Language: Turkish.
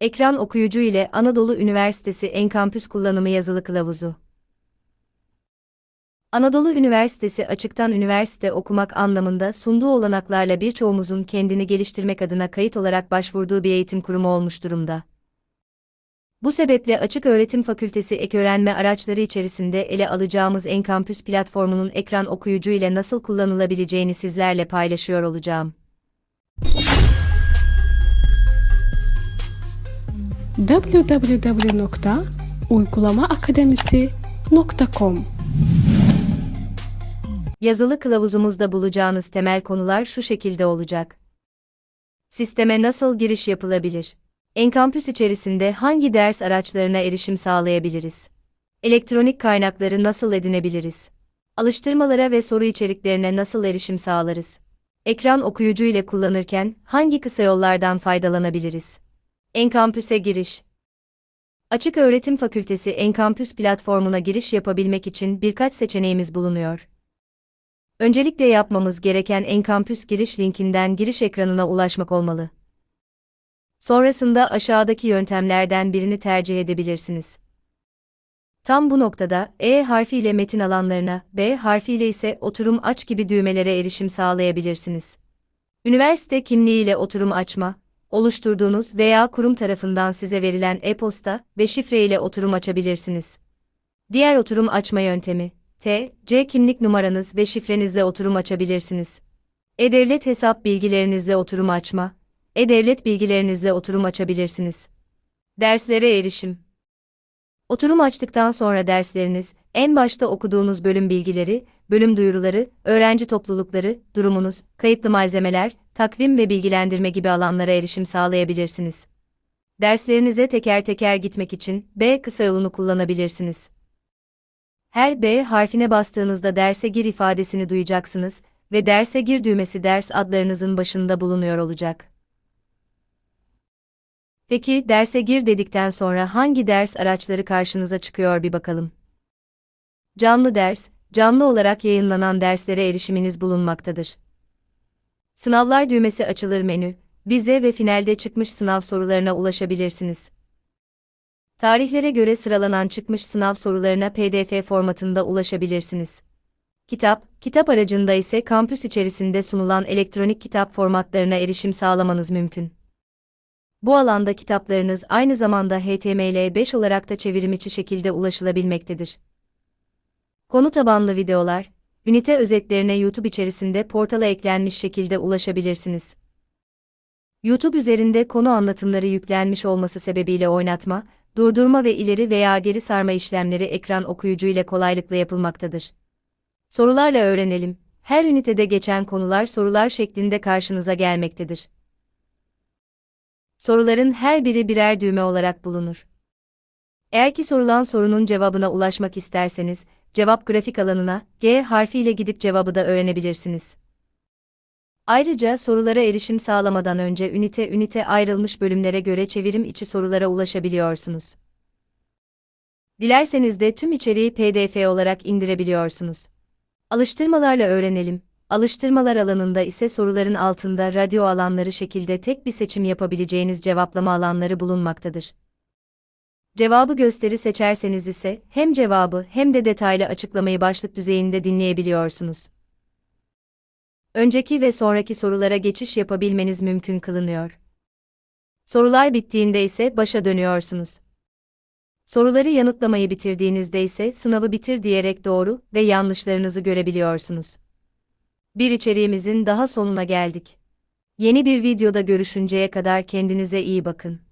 Ekran okuyucu ile Anadolu Üniversitesi Enkampüs kullanımı yazılı kılavuzu. Anadolu Üniversitesi açıktan üniversite okumak anlamında sunduğu olanaklarla birçoğumuzun kendini geliştirmek adına kayıt olarak başvurduğu bir eğitim kurumu olmuş durumda. Bu sebeple Açık Öğretim Fakültesi ek öğrenme araçları içerisinde ele alacağımız Enkampüs platformunun ekran okuyucu ile nasıl kullanılabileceğini sizlerle paylaşıyor olacağım. www.uygulamaakademisi.com Yazılı kılavuzumuzda bulacağınız temel konular şu şekilde olacak. Sisteme nasıl giriş yapılabilir? Enkampüs içerisinde hangi ders araçlarına erişim sağlayabiliriz? Elektronik kaynakları nasıl edinebiliriz? Alıştırmalara ve soru içeriklerine nasıl erişim sağlarız? Ekran okuyucu ile kullanırken hangi kısa yollardan faydalanabiliriz? Enkampüse giriş Açık Öğretim Fakültesi Enkampüs platformuna giriş yapabilmek için birkaç seçeneğimiz bulunuyor. Öncelikle yapmamız gereken Enkampüs giriş linkinden giriş ekranına ulaşmak olmalı. Sonrasında aşağıdaki yöntemlerden birini tercih edebilirsiniz. Tam bu noktada E harfiyle metin alanlarına, B harfiyle ise oturum aç gibi düğmelere erişim sağlayabilirsiniz. Üniversite kimliğiyle oturum açma, oluşturduğunuz veya kurum tarafından size verilen e-posta ve şifre ile oturum açabilirsiniz. Diğer oturum açma yöntemi, T, C kimlik numaranız ve şifrenizle oturum açabilirsiniz. E-Devlet hesap bilgilerinizle oturum açma, E-Devlet bilgilerinizle oturum açabilirsiniz. Derslere erişim. Oturum açtıktan sonra dersleriniz, en başta okuduğunuz bölüm bilgileri, bölüm duyuruları, öğrenci toplulukları, durumunuz, kayıtlı malzemeler, takvim ve bilgilendirme gibi alanlara erişim sağlayabilirsiniz. Derslerinize teker teker gitmek için B kısa yolunu kullanabilirsiniz. Her B harfine bastığınızda derse gir ifadesini duyacaksınız ve derse gir düğmesi ders adlarınızın başında bulunuyor olacak. Peki derse gir dedikten sonra hangi ders araçları karşınıza çıkıyor bir bakalım. Canlı ders, canlı olarak yayınlanan derslere erişiminiz bulunmaktadır. Sınavlar düğmesi açılır menü, vize ve finalde çıkmış sınav sorularına ulaşabilirsiniz. Tarihlere göre sıralanan çıkmış sınav sorularına PDF formatında ulaşabilirsiniz. Kitap, kitap aracında ise kampüs içerisinde sunulan elektronik kitap formatlarına erişim sağlamanız mümkün. Bu alanda kitaplarınız aynı zamanda HTML5 olarak da çevrimiçi şekilde ulaşılabilmektedir. Konu tabanlı videolar, ünite özetlerine YouTube içerisinde portala eklenmiş şekilde ulaşabilirsiniz. YouTube üzerinde konu anlatımları yüklenmiş olması sebebiyle oynatma, durdurma ve ileri veya geri sarma işlemleri ekran okuyucu ile kolaylıkla yapılmaktadır. Sorularla öğrenelim. Her ünitede geçen konular sorular şeklinde karşınıza gelmektedir. Soruların her biri birer düğme olarak bulunur. Eğer ki sorulan sorunun cevabına ulaşmak isterseniz, cevap grafik alanına G harfiyle gidip cevabı da öğrenebilirsiniz. Ayrıca sorulara erişim sağlamadan önce ünite ünite ayrılmış bölümlere göre çevirim içi sorulara ulaşabiliyorsunuz. Dilerseniz de tüm içeriği PDF olarak indirebiliyorsunuz. Alıştırmalarla öğrenelim. Alıştırmalar alanında ise soruların altında radyo alanları şekilde tek bir seçim yapabileceğiniz cevaplama alanları bulunmaktadır. Cevabı gösteri seçerseniz ise hem cevabı hem de detaylı açıklamayı başlık düzeyinde dinleyebiliyorsunuz. Önceki ve sonraki sorulara geçiş yapabilmeniz mümkün kılınıyor. Sorular bittiğinde ise başa dönüyorsunuz. Soruları yanıtlamayı bitirdiğinizde ise sınavı bitir diyerek doğru ve yanlışlarınızı görebiliyorsunuz. Bir içeriğimizin daha sonuna geldik. Yeni bir videoda görüşünceye kadar kendinize iyi bakın.